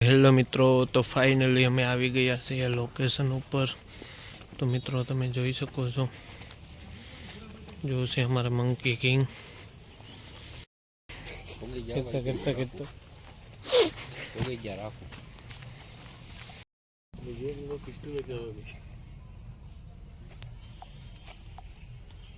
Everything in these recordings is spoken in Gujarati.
હેલો મિત્રો તો ફાઇનલી અમે આવી ગયા છીએ લોકેશન ઉપર. તો મિત્રો તમે જોઈ શકો છો. જો છે અમારા મંકી કિંગ ઉગી જાય કરતા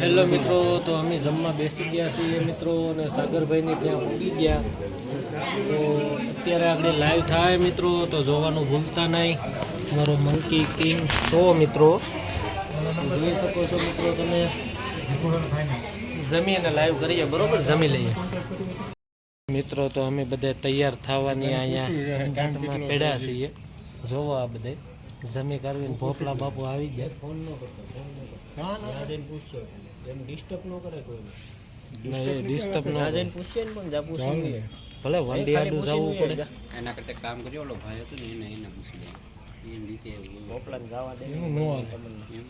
હેલો મિત્રો તો અમે જમવા બેસી ગયા છીએ મિત્રો અને સાગરભાઈને ત્યાં પૂગી ગયા. તો અત્યારે આપણે લાઈવ થાય મિત્રો તો જોવાનું ભૂલતા નહીં. મારો મંકી કિંગ શો મિત્રો. જોઈ શકો છો મિત્રો તમે. જમી અને લાઈવ કરીએ બરોબર? જમી લઈએ. મિત્રો તો અમે બધા તૈયાર થવાની અહીંયા પડ્યા છીએ. જોવો આ બધે. જમી કરવી ભોપલા બાપુ આવી ગયા. ફોન ન કરતો ડિસ્ટર્બ ન કરે કોઈ ડિસ્ટર્બ પૂછી ભલે વંડી આડું જવું પડે. એના કરતા એક કામ કર્યો ઓલો ભાઈ હતો ને એને એને પૂછી લે એમ. રીતે એનું નો હાલે એમ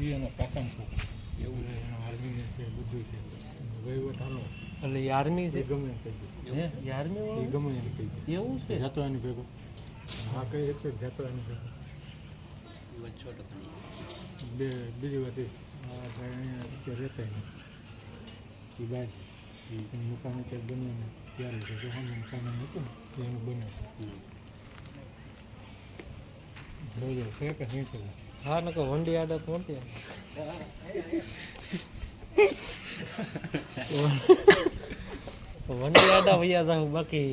ઈ એનો કાકાનો એવું છે બધું છે. વહીવટ હાલો. એટલે આર્મી છે? ગમે એમ હે? આર્મી ગમે એને કહી એવું છે? જાતો એની ભેગો. હા કઈ એટલે જાતો એની ભેગો. એ બે બીજી વાત અત્યારે રહેતા નહીં એ બાય એનું મકાન અત્યારે બન્યું ને ત્યારે છે જો સામે મકાન હતું ને એ એનું બન્યું. જોજો છે કે નહીં પેલા હા નકો વંડી આડત વંડી વંડી આડા વૈયા જાઉં બાકી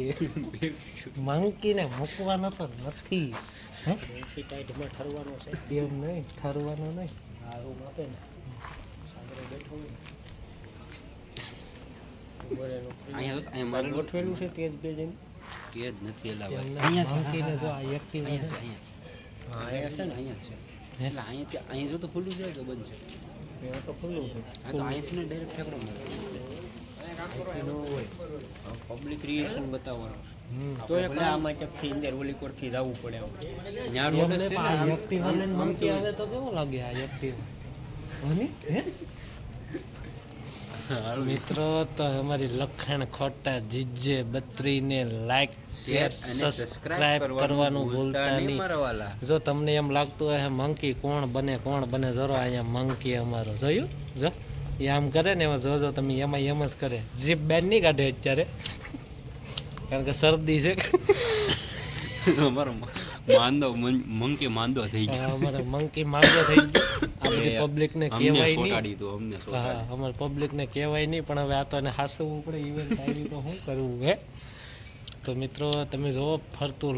મંકીને મૂકવાનો તો નથી. હે? એમ નહીં ઠરવાનો નહીં. અહીંયા તો અહીંયા મારે ગોઠવેલું છે તે બે જણ? એ નથી એલા એમ ભાઈ નહીં, મંકીને જો આ એક્ટિવ છે. અહીંયા અહીંયા છે ને અહીંયા છે. એટલે અહીંયા અહીંયા જો તો ખુલ્લું છે કે બંધ છે? તો ખુલ્લું છે. આ તો અહીંથી ડાયરેક્ટ ફેંકડો પબ્લિક રિએક્શન બતાવવાનો તો એક આમાં ચકથી અંદર ઓલી કોરથી જવું પડે રોડ છે એક્ટિવા? આવે તો કેવો લાગે આ એક્ટિવ હે? મિત્રો તો અમારી લખણ ખોટા જીજે બત્રીને લાઈક શેર સબસ્ક્રાઇબ કરવાનું ભૂલતા નહીં જો તમને એમ લાગતું હોય મંકી કોણ બને કોણ બને? જરો અહીંયા મંકી અમારો. જોયું? જો? એ આમ કરે ને એમાં જોજો તમે એમાં એમ જ કરે. જીપ બેન નહીં કાઢે અત્યારે. કારણ કે શરદી છે. અમારો માંદો મંકી માંદો થઈ ગયો. અમારે મંકી માંદો થઈ ગયો. આ પબ્લિક ને કહેવાય નહીં. સોટાડી તો અમને હા પબ્લિક ને કહેવાય નહીં પણ હવે આ તો એને હાસવું પડે ઇવેન્ટ આવી તો શું કરવું હે? તો મિત્રો તમે જોવો ફરતું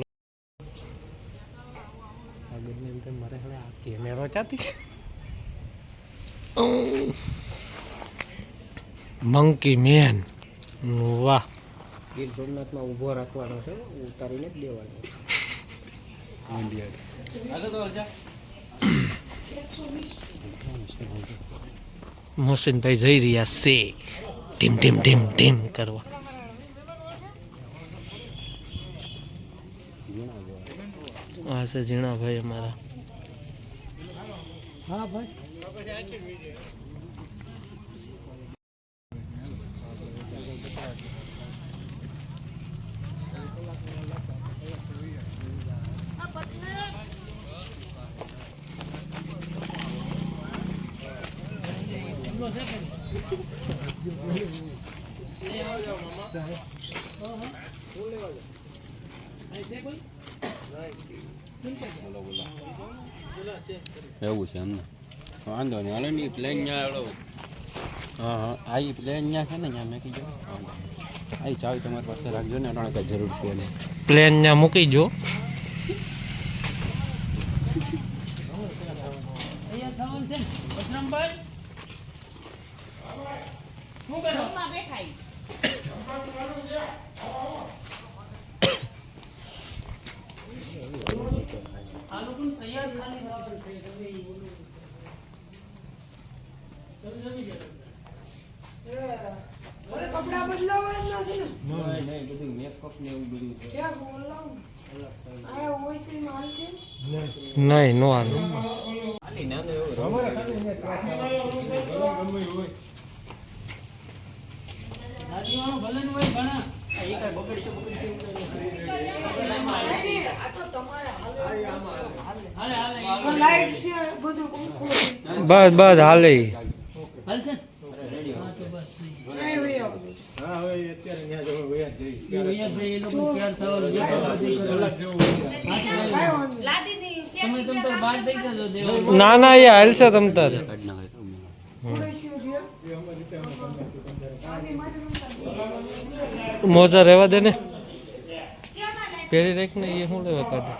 આગળની અંદર મારે હવે આ કેમેરો ચાતી મંકી મેન વાહ. ગીર સોમનાથમાં ઊભો રાખવાનો છે ઉતારીને જ દેવાનો મોહસિનભાઈ જઈ રહ્યા છે ટીમ ટીમ ટીમ ટીમ કરવા. આ છે ઝીણાભાઈ અમારા. હા ભાઈ એવું છે એમને વાંધો નહીં હાલો ને પ્લેન ત્યાં હા હા આ પ્લેન ત્યાં છે ને ત્યાં મેં કીધું આવી આ ચાવી તમારી પાસે રાખજો ને અટાણે કાંઈ જરૂર છે નહીં પ્લેન ત્યાં મૂકી જો અરે કપડા બદલાવા જ નથી ને? નહીં બધું મેકઅપ ને એવું બધું છે. ક્યાં બોલાવું નહીં નો હાલે ખાલી નાનું એવું આ તો તમારે હાલે હાલે લાઈટ છે બધું પંખો છે બસ બસ હાલે બસ હાલે. ના ના એ હાલશે તમ તારે કાઢ નાખે તો મેં. થોડું શું છે? એ અમારી રીતે અમે તમને આની માટે મોજા રહેવા દે ને. પહેરી રાખ ને એ શું લેવા કાઢે?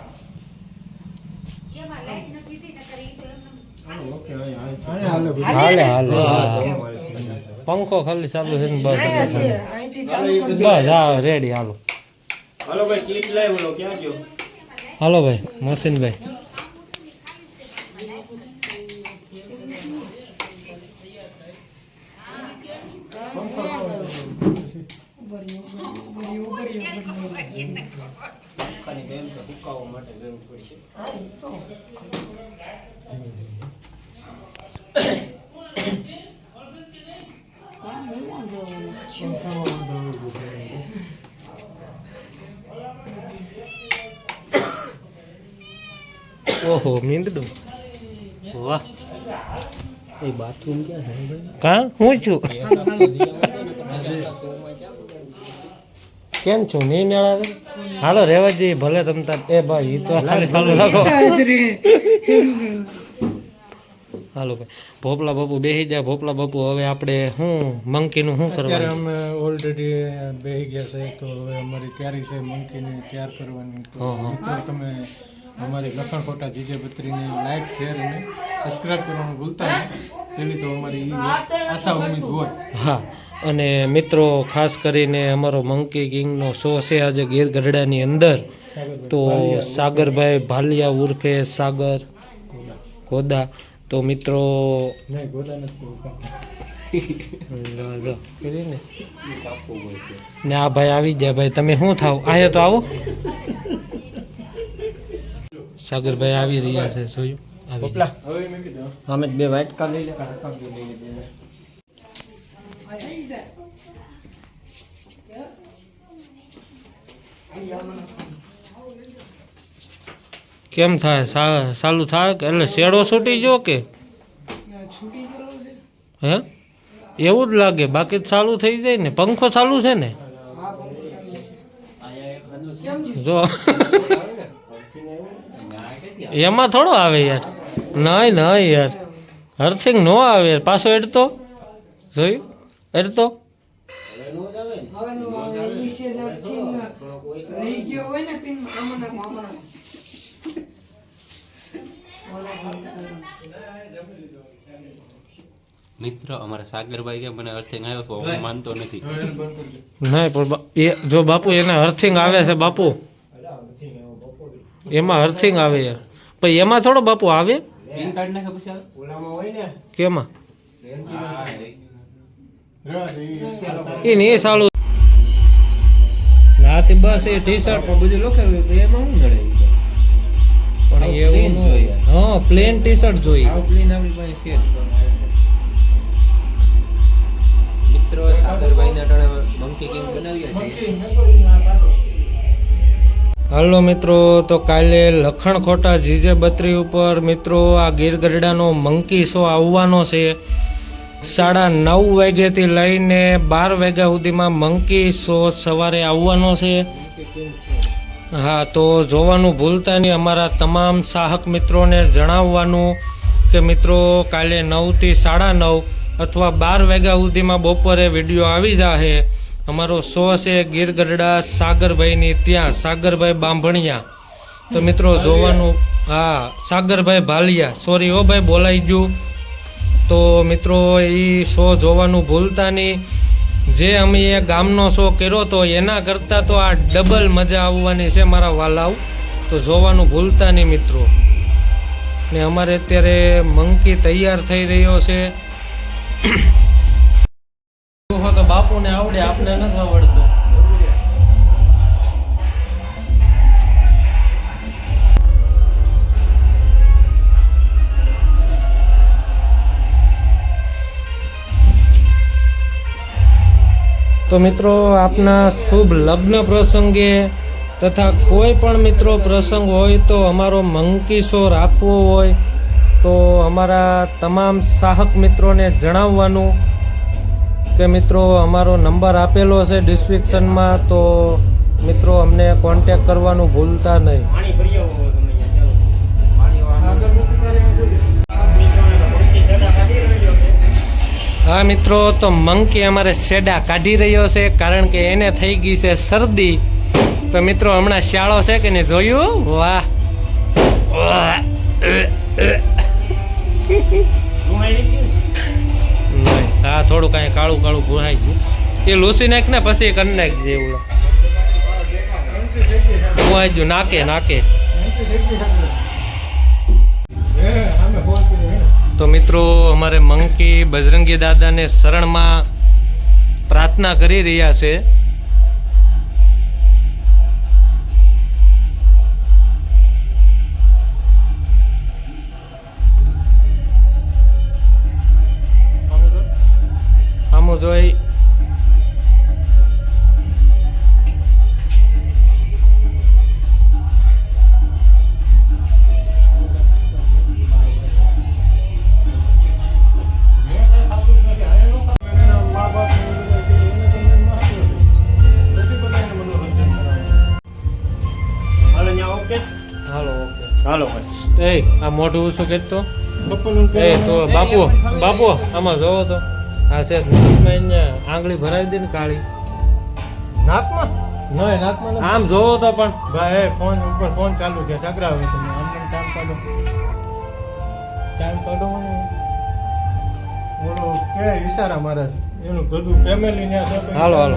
હાલે હાલે. પંખો ખાલી ચાલુ છે ને બસ. બસ હા રેડી હાલો. હાલો ભાઈ ક્યાં ગયો? હાલો ભાઈ મોહસિનભાઈ ઊભા રહ્યો, ઊભા રહ્યો, ઊભા રહ્યો, ઊભા રહ્યો. ખાલી બેન તો હુકાવવા માટે જરૂર પડશે હા, એ તો. હા, નહીં વાંધો આવે. પંખામાં વાંધો આવે બહુ ખરો. ઓહો મીંદડું. વાહ. એ બાથરૂમ ક્યાં છે કા? હું છું? કેમ છો? નહીં મેળ હાલો રેવા દઈએ ભલે તમ એ ભાઈ એ તો ખાલી ચાલુ રાખો હાલો ભાઈ. ભોપલા બાપુ બેસી જાય ભોપલા બાપુ હવે આપણે શું મંકીનું શું કરવાનું? અમે ઓલરેડી બેહી ગયા છે તો હવે અમારી તૈયારી છે મંકીને તૈયાર કરવાની. તો હા, હા. તમે અમારી લખણ ખોટા જીજે બત્રીને લાઈક શેર અને સબસ્ક્રાઈબ કરવાનું ભૂલતા નહીં. એની તો અમારી આશા ઉમેદ હોય. હા. અને મિત્રો ખાસ કરીને અમારો મંકી કિંગનો શો છે આજે ગીર ગઢડાની અંદર. તો સાગરભાઈ ભાલિયા ઉર્ફે સાગર ગોદા. તો મિત્રો. ને. આ ભાઈ આવી જાય ભાઈ. તમે શું થાવ? અહીંયા તો આવો. સાગરભાઈ આવી રહ્યા છે જોયું? આવી અમે બે વાઇટ કા લઈ લે કેમ થાય? ચાલુ થાય કે? એટલે શેડો છૂટી ગયો કે? હે? એવું જ લાગે. બાકી ચાલુ થઈ જાય ને. પંખો ચાલુ છે ને? જો. એમાં થોડો આવે યાર. નહીં નહીં યાર. હરસિંગ નો આવે યાર. પાછો એડતો. જોયું? એડતો હવે નો આવે ઈ છે જ આખી રહી ગયો હોય ને પિન આમાં નાખો આમાં નાખો મિત્ર અમારા સાગરભાઈ કે મને અર્થિંગ આવ્યો તો હું માનતો નથી. નહીં પણ એ જો બાપુ એને અર્થિંગ આવે છે બાપુ. એમાં હર્થિંગ આવે યાર. પણ એમાં થોડો બાપુ આવે? પિન કાર્ડ નાખે પછી ઓલામાં હોય ને? કેમાં? એ નહીં સાલું રાતે બસ એ ટી શર્ટ બધું લખાવ્યું એમાં શું જડે? પણ એવું હા પ્લેન ટી શર્ટ જોઈએ પ્લેન આપણી પાસે છે. મિત્રો સાગરભાઈ ના મંકી કિંગ બનાવ્યા છે. હાલો મિત્રો તો કાલે લખણખોટા જીજે બત્રી ઉપર મિત્રો આ ગીર ગઢડાનો મંકી શો આવવાનો છે. સાડા નવ વાગ્યાથી લઈને બાર વાગ્યા સુધીમાં મંકી શો સવારે આવવાનો છે. હા તો જોવાનું ભૂલતા નહીં. અમારા તમામ સાહક મિત્રોને જણાવવાનું કે મિત્રો કાલે નવથી સાડા નવ અથવા બાર વાગ્યા સુધીમાં બપોરે વીડિયો આવી જાહે. અમારો શો છે ગીર ગરડા સાગરભાઈની ત્યાં સાગરભાઈ બાંભણિયા. તો મિત્રો જોવાનું હા સાગરભાઈ ભાલિયા. સોરી ઓ ભાઈ બોલાઈ ગયું. તો મિત્રો એ શો જોવાનું ભૂલતા નહીં. જે અમે એ ગામનો શો કર્યો તો એના કરતાં તો આ ડબલ મજા આવવાની છે મારા વાલાવ. તો જોવાનું ભૂલતા નહીં મિત્રો. ને અમારે અત્યારે મંકી તૈયાર થઈ રહ્યો છે. બાપુને આવડે આપણે નથી આવડતું. તો મિત્રો, આપના શુભ લગ્ન પ્રસંગે તથા કોઈ પણ મિત્રો પ્રસંગ હોય તો અમારો મંકી શો રાખવો હોય તો અમારા તમામ સાહક મિત્રોને જણાવવાનું કે મિત્રો, અમારો નંબર આપેલો છે ડિસ્ક્રિપ્શનમાં તો મિત્રો અમને કોન્ટેક કરવાનું ભૂલતા નહીં. હા મિત્રો, તો મંકી અમારે શેડા કાઢી રહ્યો છે કારણ કે એને થઈ ગઈ છે શરદી. તો મિત્રો, હમણાં શાળો છે કે નહીં જોયું? વાહ. હા થોડું કાંઈ કાળું કાળું ભૂરાઈ ગયું. એ લૂસી નાખ ને, પછી કરી નાખજે એવું ભૂવાઈ ગયું નાકે નાકે તો મિત્રો અમારે મંકી બજરંગી દાદાને શરણમાં પ્રાર્થના કરી રહ્યા છે. જોઈ. એ આ મોઢું ઊંચું કહેતો એ તો બાપુ બાપુ આમાં જોવો તો. આ છે આંગળી ભરાવી દે ને કાળી. નાકમાં? નહીં નાકમાં આમ જોવો તો પણ. ભાઈ એ ફોન ઉપર ફોન ચાલુ છે સગરાવે તમે. આમને ટાઈમ કાઢો. ટાઈમ કાઢો મને. ઓલો કે ઈશારા મારા એનું બધું ફેમિલી ને હાલો, હાલો.